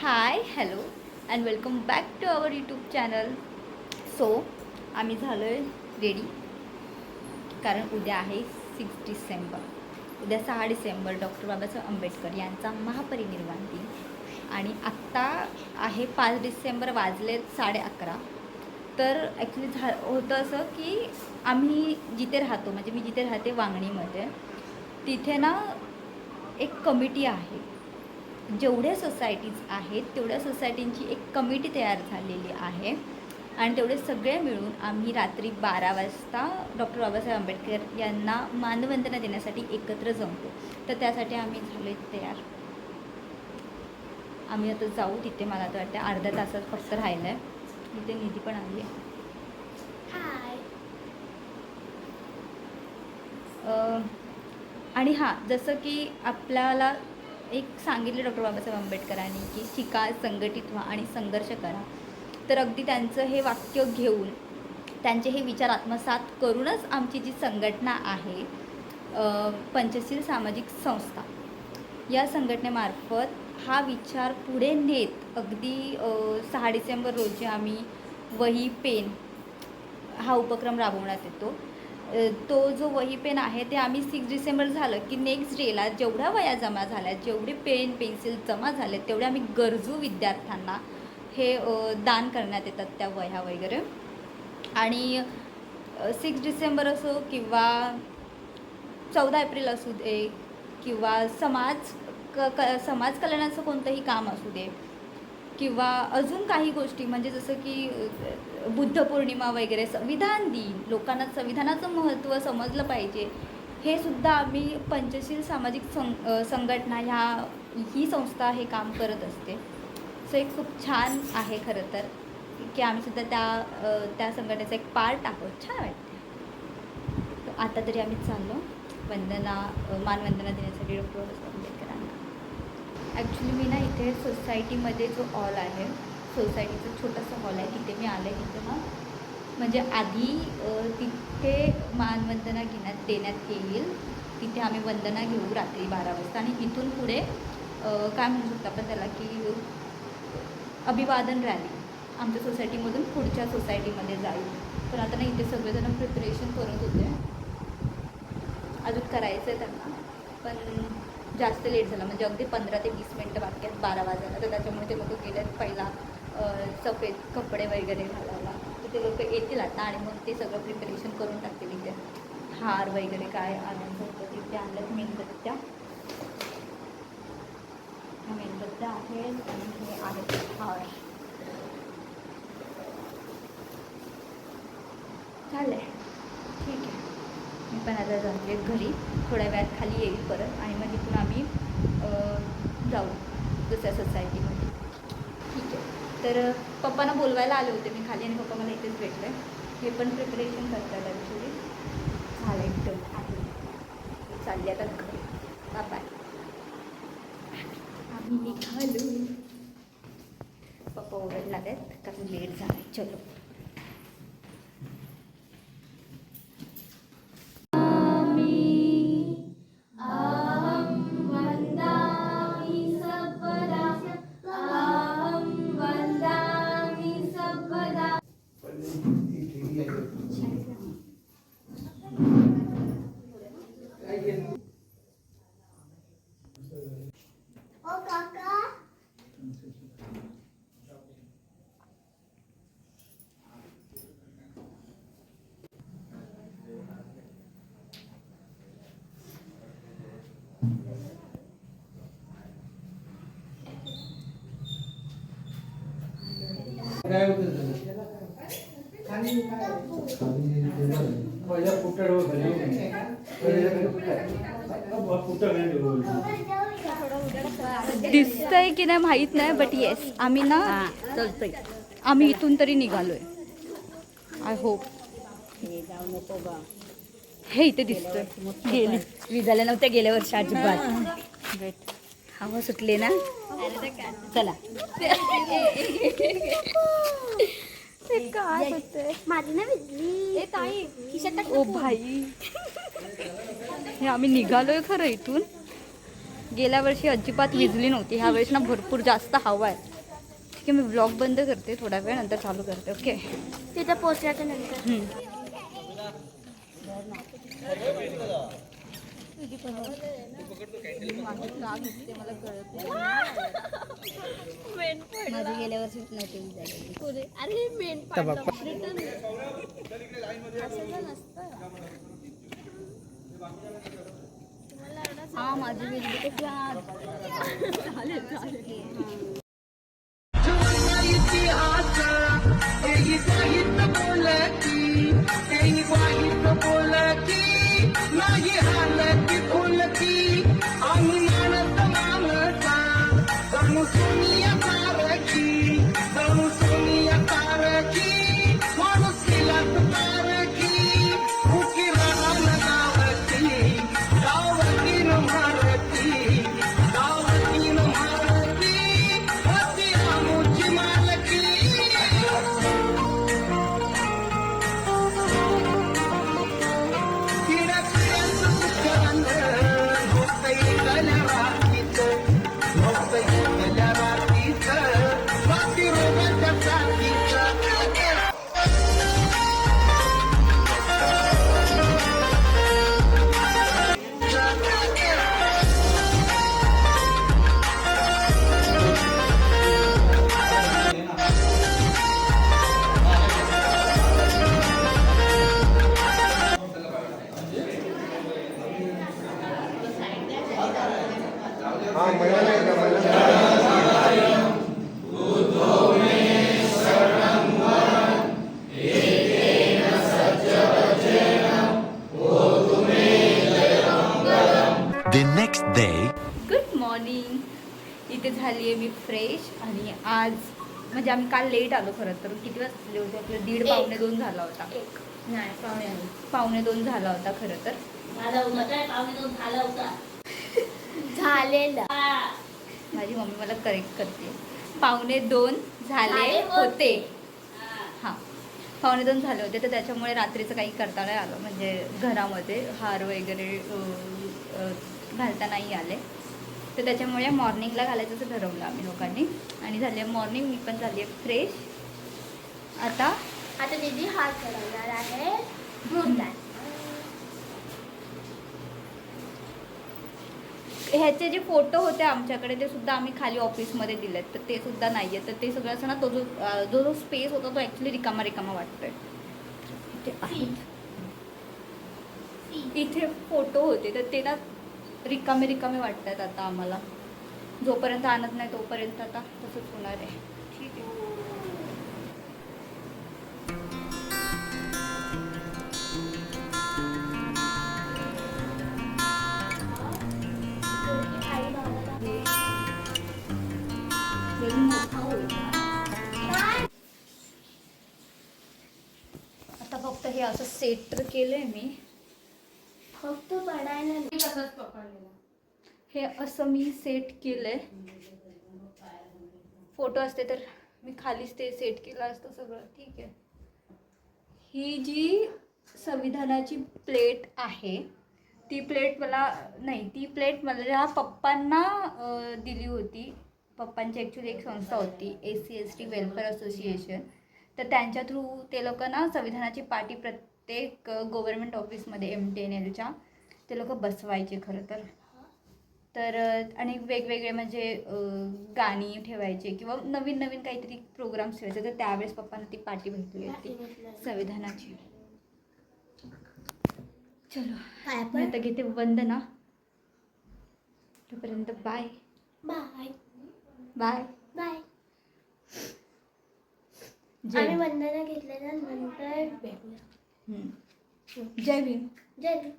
Hi hello and welcome back to our YouTube channel so आम्ही झालो आहे ready कारण उद्या आहे सिक्स डिसेंबर. उद्या सहा डिसेंबर डॉक्टर बाबासाहेब आंबेडकर यांचा महापरिनिर्वाण दिन. आणि आत्ता आहे पाच डिसेंबर वाजले साडे अकरा. तर ॲक्च्युली झा होतं असं की आम्ही जिथे राहतो म्हणजे मी जिथे राहते वांगणीमध्ये तिथे ना एक कमिटी आहे. जेवढ्या सोसायटीज आहेत तेवढ्या सोसायटींची एक कमिटी तयार झालेली आहे. आणि तेवढे सगळे मिळून आम्ही रात्री बारा वाजता डॉक्टर बाबासाहेब आंबेडकर यांना मानवंदना देण्यासाठी एकत्र जमतो. तर त्यासाठी आम्ही झालो तयार. आम्ही आता जाऊ तिथे मला तर वाटतं अर्ध्या तासात फक्त राहिलं आहे तिथे निधी पण आली आहे आणि हां जसं की आपल्याला एक सांगितलं डॉक्टर बाबासाहेब आंबेडकरांनी की शिका संघटित व्हा आणि संघर्ष करा. तर अगदी त्यांचं हे वाक्य घेऊन त्यांचे हे विचार आत्मसात करूनच आमची जी संघटना आहे पंचशील सामाजिक संस्था या संघटनेमार्फत हा विचार पुढे नेत अगदी सहा डिसेंबर रोजी आम्ही वही पेन हा उपक्रम राबवण्यात येतो. तो जो वही पेन आहे ते आम्ही सिक्स डिसेंबर झालं की नेक्स्ट डेला जेवढ्या वया जमा झाल्या जेवढे पेन पेन्सिल जमा झाले तेवढे आम्ही गरजू विद्यार्थ्यांना हे दान करण्यात येतात त्या वह्या वगैरे. आणि सिक्स डिसेंबर असो किंवा चौदा एप्रिल असू दे किंवा समाज क क समाज कल्याणाचं कोणतंही काम असू दे किंवा अजून काही गोष्टी म्हणजे जसं की बुद्ध पौर्णिमा वगैरे संविधान दिन लोकांना संविधानाचं महत्त्व समजलं पाहिजे हे सुद्धा आम्ही पंचशील सामाजिक सं संघटना ह्या ही संस्था हे काम करत असते. सो एक खूप छान आहे खरं तर की आम्ही सुद्धा त्या त्या संघटनेचा एक पार्ट आहोत छान वाटते आता तरी आम्ही चाललो. वंदना मानवंदना देण्यासाठी डॉक्टर ॲक्च्युली मी ना इथे सोसायटीमध्ये जो हॉल आहे सोसायटीचा छोटासा हॉल आहे तिथे मी आले तिथे ना. म्हणजे आधी तिथे मानवंदना घेण्यात देण्यात येईल. तिथे आम्ही वंदना घेऊ रात्री बारा वाजता. आणि इथून पुढे काय म्हणू शकतो आपण त्याला की अभिवादन रॅली आमच्या सोसायटीमधून पुढच्या सोसायटीमध्ये जाईल. पण आता ना इथे सगळेजण प्रिपरेशन करत होते. अजून करायचं आहे त्यांना. पण जास्त लेट झाला. म्हणजे अगदी पंधरा ते वीस मिनटं बाकी आहेत बारा वाजायला. तर त्याच्यामुळे ते लोक गेलेत पहिला सफेद कपडे वगैरे घालायला. तर ते लोक येतील आता आणि मग ते सगळं प्रिपरेशन करून टाकतील इथे. हार वगैरे काय आणायचं होतं तिथे आणलं मेणबत्त्या ह्या मेणबत्त्या आहेत आणि हे आहेत हार. चालेल पाहायला पण आता जाते घरी थोड्या वेळात खाली येईल परत आणि मग तिथून आम्ही जाऊ दुसऱ्या सोसायटीमध्ये ठीक आहे. तर पप्पांना बोलवायला आले होते मी खाली आणि पप्पा मला इथेच भेटले. हे पण प्रिपरेशन करतात ॲक्च्युली झालं एकदम. आहे. चालली आता घरी. बाय आम्ही निघालो. पप्पा ओरडणार आहेत कारण लेट झालं चलो. काय होतं दिसतंय की नाही माहीत नाही बट येस आम्ही ना चालतंय. आम्ही इथून तरी निघालोय. आय होप हे हे इथे दिसतोय. गेली विजायला नव्हत्या गेल्या वर्षी अजिबात. हवा सुटले ना? चला ते माझी ना ताई खिशात ओ भाई. हे आम्ही निघालोय खरं इथून. गेल्या वर्षी अजिबात विजली नव्हती. ह्या वेळेस ना भरपूर जास्त हवा आहे. ठीक आहे मी ब्लॉग बंद करते. थोडा वेळ नंतर चालू करते. ओके? तिथं पोचल्याच्या नंतर. माझी गेल्या वर्षी नव्हती विजालेली अरे मेन हा माझी विजली कशी आज इथे झाली आहे मी फ्रेश आणि आज म्हणजे आम्ही काल लेट आलो खरं तर. किती वाजले होते? आपलं दीड. पावणे दोन झाला होता. नाही पावणे दोन झाला होता खरं तर. झालेलं. माझी मम्मी मला करेक्ट करते. पावणे दोन झाले होते. हां. पावणे दोन झाले होते तर त्याच्यामुळे रात्रीचं काही करता नाही आलं. म्हणजे घरामध्ये हार वगैरे घालता नाही आले. तर त्याच्यामुळे मॉर्निंगला घालायचं असं ठरवलं आम्ही लोकांनी. आणि झाली मॉर्निंग मी पण झाली आहे फ्रेश. आता? आता दीदी हात करवणार आहे. ह्याचे जे फोटो होते आमच्याकडे ते सुद्धा आम्ही खाली ऑफिसमध्ये दिलेत. तर ते सुद्धा नाही आहे तर ते सगळं असं ना तो जो जो जो स्पेस होता तो ॲक्च्युली रिकामा रिकामा वाटतोय. आहेत. इथे फोटो होते. तर ते ना रिकामे रिकामे वाटत आहेत आता आम्हाला. जोपर्यंत आणत नाही तोपर्यंत आता तसंच होणार आहे. ठीक आहे. आता फक्त हे असं सेट तर केलंय मी. फक्त पडायला नाही. हे असं मी सेट केलंय. फोटो असते तर मी खालीच ते सेट केलं असतं सगळं. ठीक आहे. ही जी संविधानाची प्लेट आहे ती प्लेट मला नाही ती प्लेट मला पप्पांना दिली होती. पप्पांची ॲक्च्युली एक संस्था होती A C S T welfare association तर त्यांच्या थ्रू ते लोक ना संविधानाची पाटी प्रत्येक गव्हर्मेंट ऑफिसमध्ये एम टी एन एलच्या ते लोक बसवायचे खरं तर. तर आणि वेगवेगळे म्हणजे गाणी ठेवायचे किंवा नवीन नवीन काहीतरी प्रोग्राम्स ठेवायचे. तर त्यावेळेस पप्पांना ती पाठी भेटली होती. संविधानाची. चलो मी आता घेते बंद ना तोपर्यंत बाय बाय बाय बाय आम्ही वंदना घेतल्याच्या नंतर भेटूया. जय भीम जय भीम.